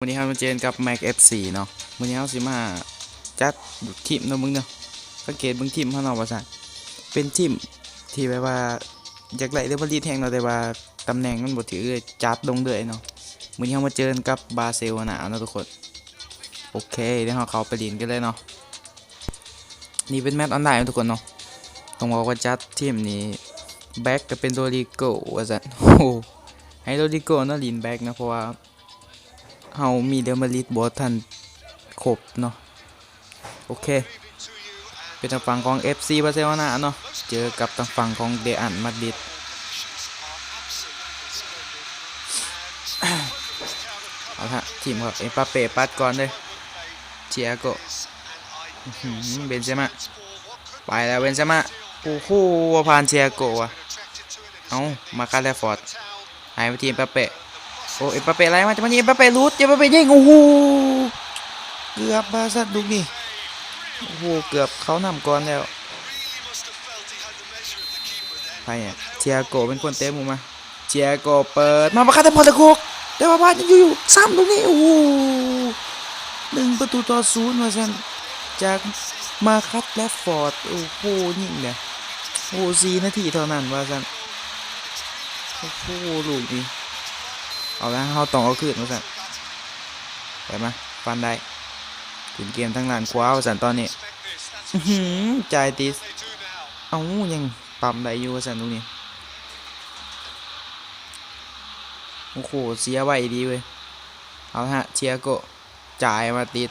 วันนี้เรามาเจอกับ Mac F4 เนาะวันนี้เราสิมาจัดทีมเนาะมึงเนาะสังเกตเบิ่งทีมเขาเนาะว่าซั่นเป็นทีมที่แบบว่าอยากไล่เดบรีแทงเนาะแต่ว่าตำแหน่งมันบ่ถือเลยจัดลงเลยเนาะวันนี้เรามาเจอกับบาเซลนาเนาะทุกคนโอเคเดี๋ยวเราเขาไปลินกันเลยเนาะนี่เป็นแมตช์ออนไลน์เนาะทุกคนเนาะต้องบอกว่าจัดทีมนี้แบ็กก็เป็นโรดิโกว่าซั่นโอ้ให้โรดิโกเนาะลินแบ็กนะเพราะว่า เฮามีเดลมาริดบอทันครบเนาะโอเค เป็นทางฝั่งของ FC บาร์เซโลนาเนาะเจอกับทางฝั่งของเดอันมาดริดเอาละทีมครับเอ็มปาเป้ปัดก่อนเลยเชียโกเบนเซม่าไปแล้วเบนเซม่าโอ้โหผ่านเชียโกว่ะเอามาคาเลฟอร์ดหายไปทีมปาเป้ โอ้เอ็มปาเป้ไล่มาจะมานี่เอ็มปาเป้รูดเอ็มปาเป้ยิงโอ้โหเกือบบาซัดลูกนี่โอ้โหเกือบเขานำก่อนแล้วใครอะเทียโกเป็นคนเตะมุมมาเทียโกเปิดมาประคัตพอตะโกกแต่ว่าบ้านยังอยู่ซ้ำตรงนี้โอ้โหหนึ่งประตูต่อศูนย์มาสันจากมาคัตและฟอร์ดโอ้โหยิงเนี่ยโอ้สีนาทีเท่านั้นว่าสันโอ้โหลูกนี้ เอาละเขาต้องเอาขึ้นมาสั่นไปมาฟันได้ถึงเกมทั้งลานคว้าวสั่นตอนนี้จ่ายติสเอ้ายังปั๊มได้อยู่ว่าสั่นตรงนี้โอ้โหเสียไว้ดีเว้ยเอาละฮะเชียโกจ่ายมาติด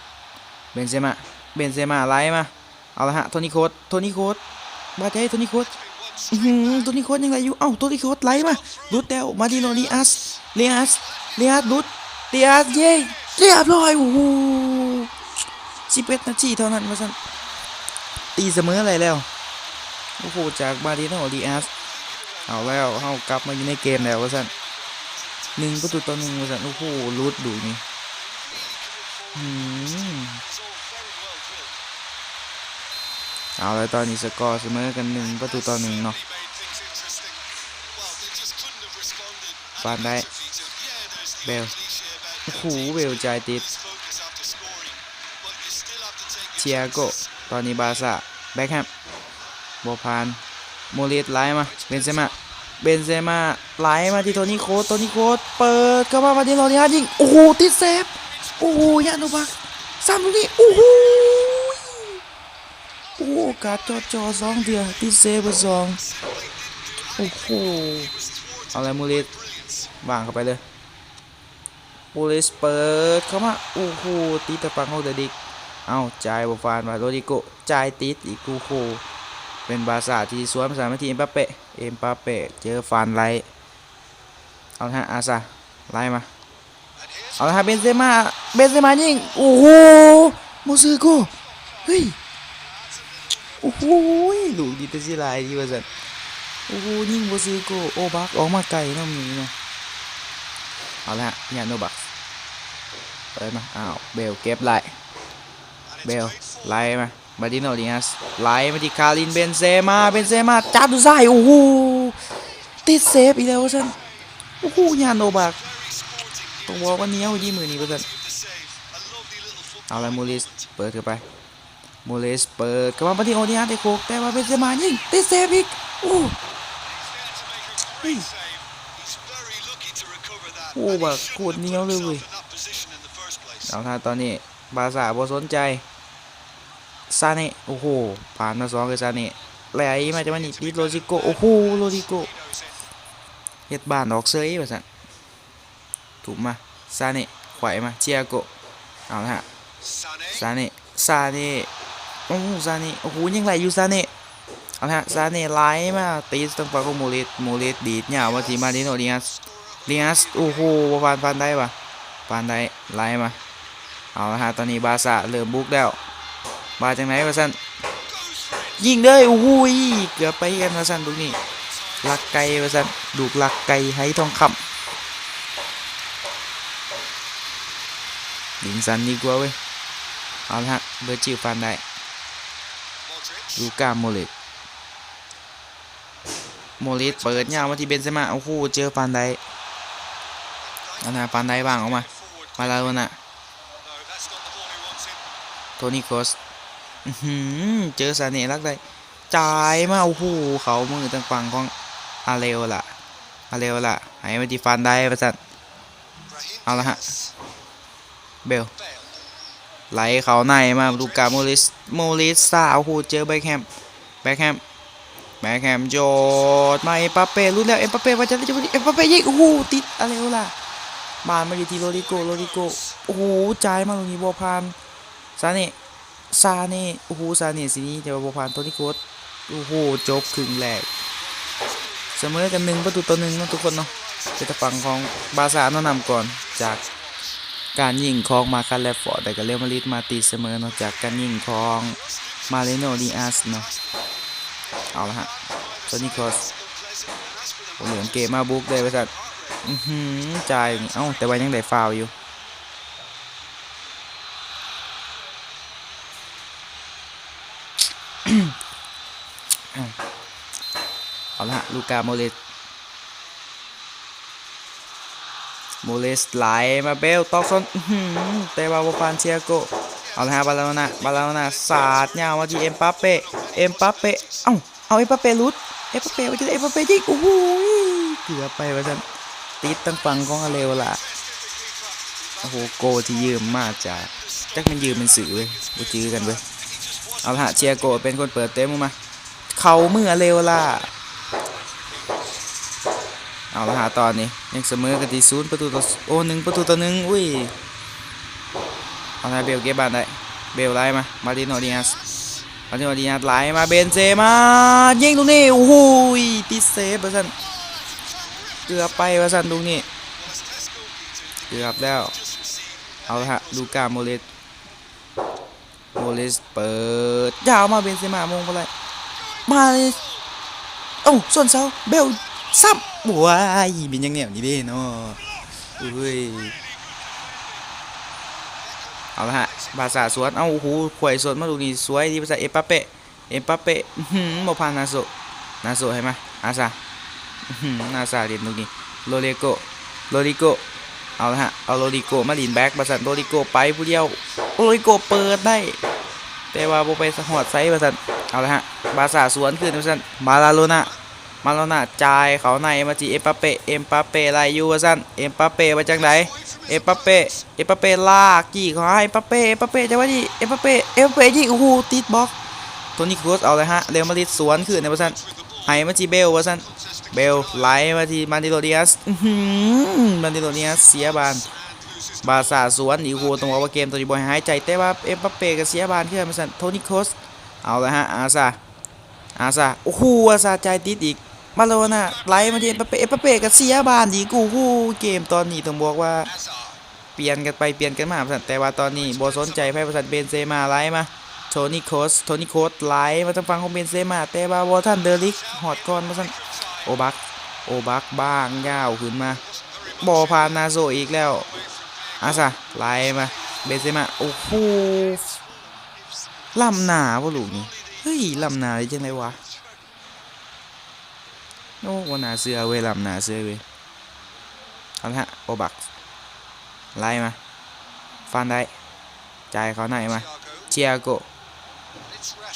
เบนเซม่าเบนเซม่าไล่มาเอาละฮะโทนี่โคสโทนี่โคสบาเต้โทนี่โคส อื้อหือโทนี่โคสยังไงอยู่ เอ้าโทนี่โคสไล่มาลุดแล้วมาดิโนลีอัสเลียสเลียสลุดเลียสเย่เรียบร้อยโอ้โหสิบเอ็ดนาทีเท่านั้นมาสั่นตีเสมออะไรแล้ว โอ้โห จากบาดิโนดีอาสเอาแล้วเข้ากลับมาอยู่ในเกมแล้วว่าสั่นหนึ่งประตูต่อหนึ่งว่าสั่นโอ้โหลุดดูนี่อืม เอาแล้วตอนนี้สกอร์เสมอกันหนึ่งประตูต่อหนึ่งเนาะฟานได้เบลโอ้โหเบลจ่ายติดเชียโกตอนนี้บาซ่าแบ็คแฮมบอพานโมเลสไล่มาเบนเซม่าเบนเซม่าไล่มาที่โทนี่โคสโทนี่โคสเปิดเข้ามามาที่โรนิฮาร์ดยิงโอ้โหติดเซฟโอ้โหยานุบักซ้ำตรงนี้โอ้โห โอ้กาดจอจอสองเดียวติดเซฟสองโอ้โหเอาอะไรมเลสวางเข้าไปเลยโอเลสเปิดเข้ามาโอ้โหตีตะปังขอเดดิกเอาจ่ายบฟานมาโรดิโกจ่ายติดอีกกูโคเป็นบาซ่าที่สวนภาษาไม่ทีเอ็มปาเป้เอ็มปาเป้เจอฟานไลเอาฮะอาซาไล่มาเอาละฮะเบนเซม่าเบนเซม่ายิงโอ้โหโมซือโกเฮ้ย อ้โหลูกดีแต่สิลายดีว่าสันโอ้โหยิ่งโมซือโกโอบักออกมาไกลน้องมีเนาะเอาละฮะยโนบักเปิดมาอ้าวเบลเก็บไล่เบลไล่มาบาดิโนดิฮัสไล่มาที่คารินเบนเซมาเบนเซมาจับดูซ้โอ้โหติดเซฟอีกแล้วฉันโอ้โหยโนบักต้องบอกว่าเนี้ยวยี่มือนี้เพื่อนเอาละมูลิสเปิดเข้าไป มูลิสเปิดเข้ามาบาดิโนดิฮัสได้โคกแต่ว่าเบนเซมายิงติดเซฟอีกโอ้เฮ้ยโอ้แบบโคตรเหนียวเลยเว้ยเอาท่าตอนนี้บาซ่าบ่สนใจซาเน่โอ้โหผ่านมาสองคือซาเน่ไหลมาจะมานี่ดิโรจิโกโอ้โหโรจิโกเฮ็ดบ้านออกเซยว่าซั่นถูกมาซาเน่ไขว่มาเชียโกเอาละฮะซาเน่ซาเน่ โอ้ซาเน่โอ้โหยังไหลอยู่ซาเน่เอาละซาเน่ไหลมาตีสตังฝั่งของโมเลสโมเลสดีดเหยวมาที่มาดิโนเดียสเลียสโอ้โหฟานฟานได้ปะฟานได้ไล่มาเอาละฮะตอนนี้บาซ่าเริ่มบุกแล้วบาจังไหนวะสันยิงเลยโอ้โหเกือบไปกันวะสันตรงนี้ลักไก่วะสันดูกลักไก่ให้ทองคำยิงสันดีกว่าเว้ยเอาละฮะเบอร์จิวฟานได้ ลูก้าโมเลตโมเลตเปิดยาวมาที่เบนเซม่าโอ้โหเจอฟานได้เอาหน้าปานได้บ้างออกมา มาลาโดน่ะโทนี่โคสอื้อหือเจอซาเน่ลักได้จ่ายมาโอ้โหเขามือทางฝั่งของอาเรโอล่ะอาเรโอล่ะให้มาที่ฟันได้ประสันเอาละฮะ เบล ไหลเขาในมาลูกาโมลิสโมลิสซาโอ้โหเจอแบ็คแฮมแบ็คแฮมแบ็คแฮมโยดมาเอ็มปาเป้รู้แล้วเอ็มปาเป้ว่าจะได้จะเอ็มปาเป้ยิงโอ้โหติดอาเรล่ะบานมาอยู่ที่โรดิโกโรดิโกโอ้โหจ่ายมาตรงนี้บัวพานซาเน่ซาเน่โอ้โหซาเน่สินี้แต่ว่าบอผ่านตัวนี้โคตรโอ้โหจบครึ่งแรกเสมอกันหนึ่งประตูต่อหนึ่งนะทุกคนเนาะเป็นทางฝั่งของบาซ่าเนนำก่อนจาก การยิงของมาคันแลฟฟอร์ดแต่ก็เรอัลมาดริดมาตีเสมอเนาะจากการยิงของมาเลโนดิอาสเนาะเอาละฮะตัวนี้คอสเหลืองเกมมาบุกได้ไปสัตว์อือหือจ่ายเอ้าแต่ว่ายังได้ฟาวอยู่เอาละฮะลูกาโมเลส โมเลสไหลมาเบลตอกซอนอื้อหือเตบาบฟานเชียโกเอาละฮะบาลาโนาบาลาโนาสาดยาวมาที่เอ็มปัปเป้เอ็มปัปเป้เอ้าเอาเอ็มปัปเป้ลุดเอ็มปัปเป้ว่าจะได้เอ็มปัปเป้ยิงโอ้โหเกือบไปว่าจันติดตั้งฝั่งของอาเลวล่ะโอ้โหโกที่ยืมมาจากจักมันยืมเป็นสื่อเว้ยบ่จื้อกันเว้ยเอาละฮะเชียโกเป็นคนเปิดเต็มมา เขาเมื่อเร็วล่ะ เอาละหาตอนนี้ยังเสมอกันที่ศูนย์ประตูต่อโอ้หนึ่งประตูต่อหนึ่งอุ้ยเอาละเบลเก็บบานได้เบลไล่มามาดิโนดิอาสมาดิโนดิอาสไล่มาเบนเซมายิงตรงนี้โอ้โหยติดเซฟประสันเกือบไปประสันตรงนี้เกือบแล้วเอาละฮะลูกาโมเลสโมเลสเปิดยาวมาเบนเซมามงไปเลยมาเลยเอ้ส่วนเสาเบลซ้ำ ว้ายเป็นยังแนวนี้เด้เนาะอุ้ยเอาละฮะบาซาสวนเอ้าโอ้โหขวยสวนมาดูนี่สวยดีภาษาเอปาเปะเอปาเป้หืมบ่ผ่านนาโซนาโซให้มอาซาอื้อหือนาซาเรียนตรงนี้โรเลโกโรลิโกเอาละฮะเอาโรลิโกมาลินแบ็กบาซาโรลิโกไปผู้เดียวโรลิโกเปิดได้แต่ว่าบ่ไปสหอดไซส์บาซันเอาละฮะบาซ่าสวนขึ้นบาซันมาลาโลนา มาลาโลนาจ่ายเขาในมาจีเอ็มปาเป้เอ็มปาเป้ไล่อยู่บาซันเอ็มปาเป้มาจังไดเอ็มปาเป้เอ็มปาเป้ลากจี้เขาให้ปาเป้เอ็มปาเป้จังหวะนี้เอ็มปาเป้เอ็มปาเป้ยิงโอ้โหติดบล็อกตัวนี้ครูสเอาเลยฮะเรอัลมาดริดสวนขึ้นนะบาซันให้มาจีเบลบาซันเบลไลมาทีมันดิโรดิอัสมันดิโรดิอัสเสียบานบาซาสวนอีกโหต้องบอกว่าเกมตัวนี้บอยหายใจแต่ว่าเอ็มบัปเป้ก็เสียบานขึ้นมาสั่นโทนี่โคสเอาละฮะอาซาอาซาโอ้โหอาซาใจติดอีก มาโลนะไล่มาที่เอ็ปเป้เอ็ปเป้ก็เสียบานอีกโอ้โหเกมตอนนี้ต้องบอกว่า เปลี่ยนกันไปเปลี่ยนกันมาสันแต่ว่าตอนนี้บอสนใจไพ่ประสันเบนเซมาไล่มาโทนี่โคสโทนี่โคสไล่มาทางฝั่งของเบนเซมาแต่ว่าบอท่านเดอริกหอดก่อนมาสันโอบักโอบักบ้างยาวขึ้นมาบอพานนาโซอีกแล้วอาซะไล่มาเบนเซมาโอ้โหลำหนาบ่ลูกนี่เฮ้ยลำหนาได้จังไดวะ โอ้ว่าหนาเสือเวลำนาเสือเว้ยเอาละฮะโอบักไล่มาฟันได้จ่ายเขาไหนมาเชียโก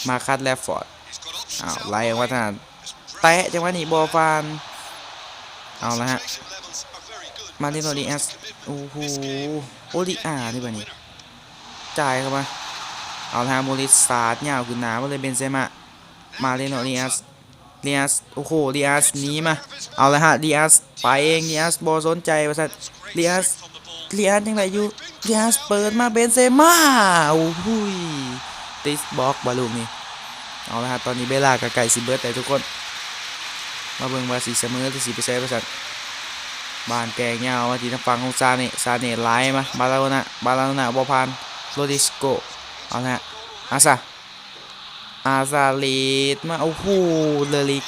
มาคัดแลฟฟอร์ดอ้าวไล่ว่าทานแตะจังหวะนี้บอฟานเอาละฮะมาเล่นโอดีเอสโอ้โหโอดีอาร์นี่บ่นี่จ่ายเข้ามาเอาทางโมลิสสาดยาวขึ้นหนามาเลยเบนเซม่ามาเล่นโอดีเอส ดีเอสโอ้โหดีเอสหนีมา เอาละฮะดีเอสไปเองดีเอสบอสนใจว่าสัตว์ดีเอสดีเอสยังไงอยู่ดีเอสเปิดมาเบนเซม่าโอ้โหยติสบล็อกบอลลูกนี่เอาละฮะตอนนี้เบลากับไก่ซิเบิร์ตแต่ทุกคน มาเบิ่งว่าสีเสมอหรือสีไปใช้ประสัตบานแกงยาวมาที่ทางฝั่งของซาเนซาเนไล่มาบาลาโนะบาลาโนะบอพานโรดิสโกเอาละฮะอาซา อาซาลีดมาโอ้โหเลลิก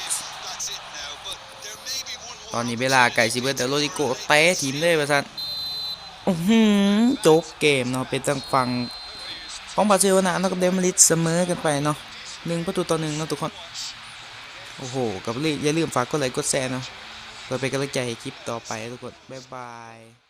ตอนนี้เวลาไก่ซิเบิร์แต่โรดิโกเตะทีมเลยประสันอื้อหือจบเกมเนาะเป็นทางฝั่งของบาร์เซโลนาเนาะกับเดมาริดเสมอกันไปเนาะหนึ่งประตูต่อหนึ่งเนาะทุกคน โอ้โห กับอย่าลืมฝากกดไลค์กดแชร์เนาะเพื่อเป็นกำลังใจให้คลิปต่อไปทุกคน บ๊ายบาย